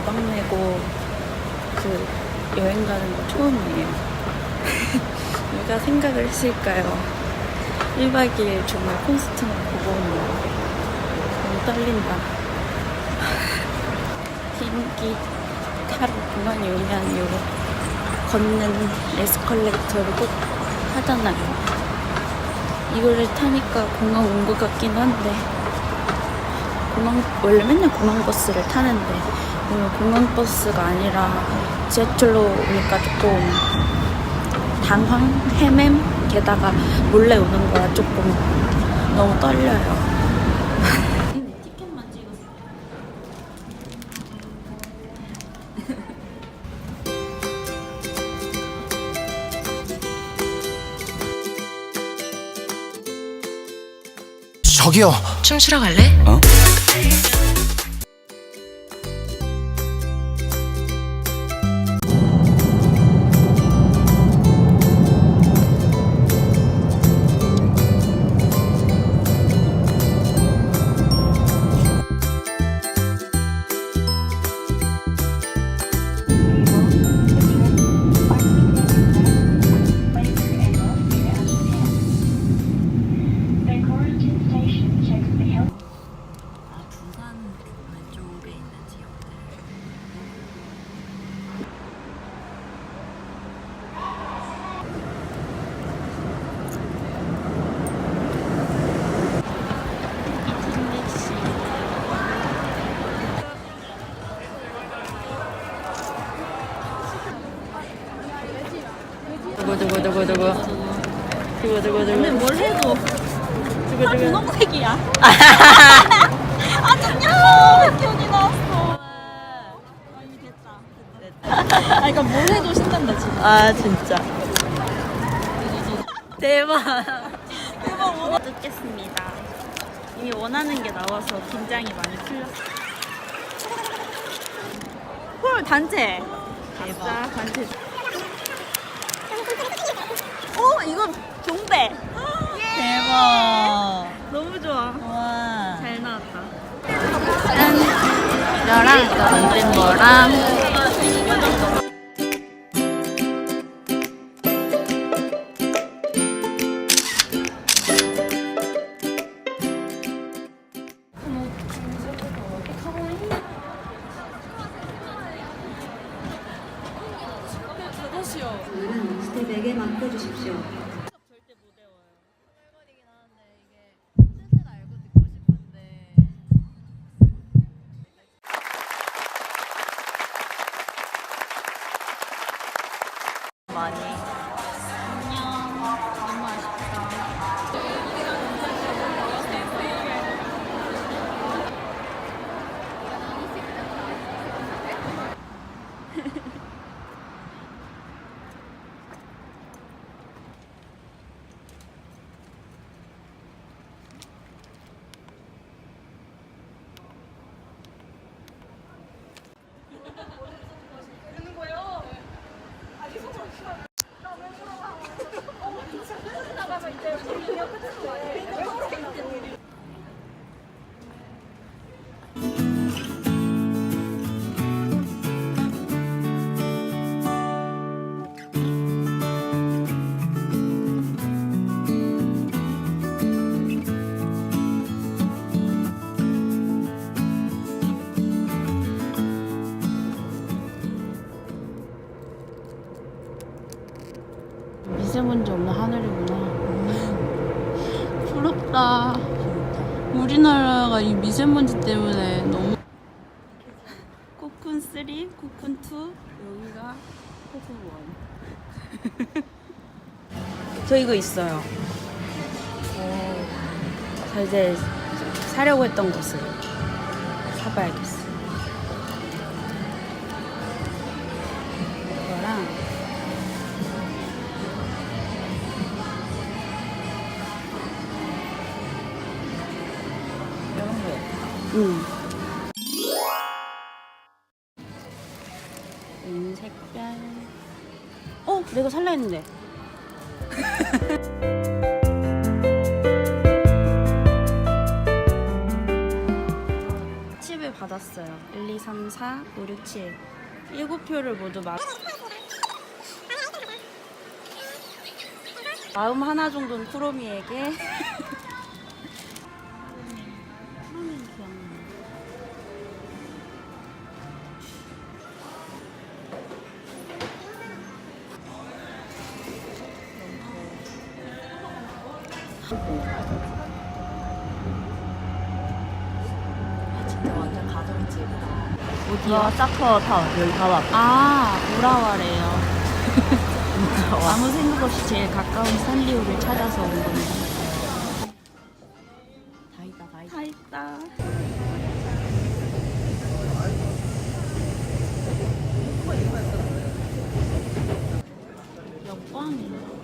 저 가방 메고 그 여행 가는 거 처음이에요. 누가 생각을 했을까요? 1박 2일 정말 콘서트만 보고 오는 거. 너무 떨린다. 비행기 타러 공항에 오면 요 걷는 에스컬레이터를 꼭 하잖아요. 이거를 타니까 공항 온 것 같긴 한데 공항 원래 맨날 공항 버스를 타는데 오늘 공항 버스가 아니라 지하철로 오니까 조금 당황, 헤맴, 게다가 몰래 오는 거라 조금 너무 떨려요. 저기요. 춤추러 갈래? 어? 두고 두고 두고. 두고 두고 근데 뭘 해도 두고 두고. 분홍색이야. 아 정녕 기억이 나왔어. 아 이미 됐다. 아 그러니까 뭘 해도 신난다 지금 아 진짜. 대박. 대박 못 듣겠습니다. 이미 원하는 게 나와서 긴장이 많이 풀렸어. 헐 단체. 대박. 단체 어 이거 종배. 대박. 너무 좋아. 와. 잘 나왔다. 짠. 이거랑 이거 만든 거랑 맡겨주십시오. 미세먼지 없는 하늘이구나. 부럽다. 우리나라가 이 미세먼지 때문에 너무. 코쿤 3, 코쿤 2, 여기가 코쿤 1. 저 이거 있어요. 저 이제 사려고 했던 것을 사봐야겠어. 응. 이 색깔. 어, 내가 살라 했는데. 집에 받았어요. 1, 2, 3, 4, 5, 6, 7. 7표를 모두 마... 마음 하나 정도는 쿠로미에게. 진짜 완전 가정집이다. 어디야? 사커 타운 여기 가봐. 아, 우라와래요. 아무 생각 없이 제일 가까운 산리오를 찾아서 온 건데. 다 있다 다 있다. 다 있다. 역광이야. 이제 가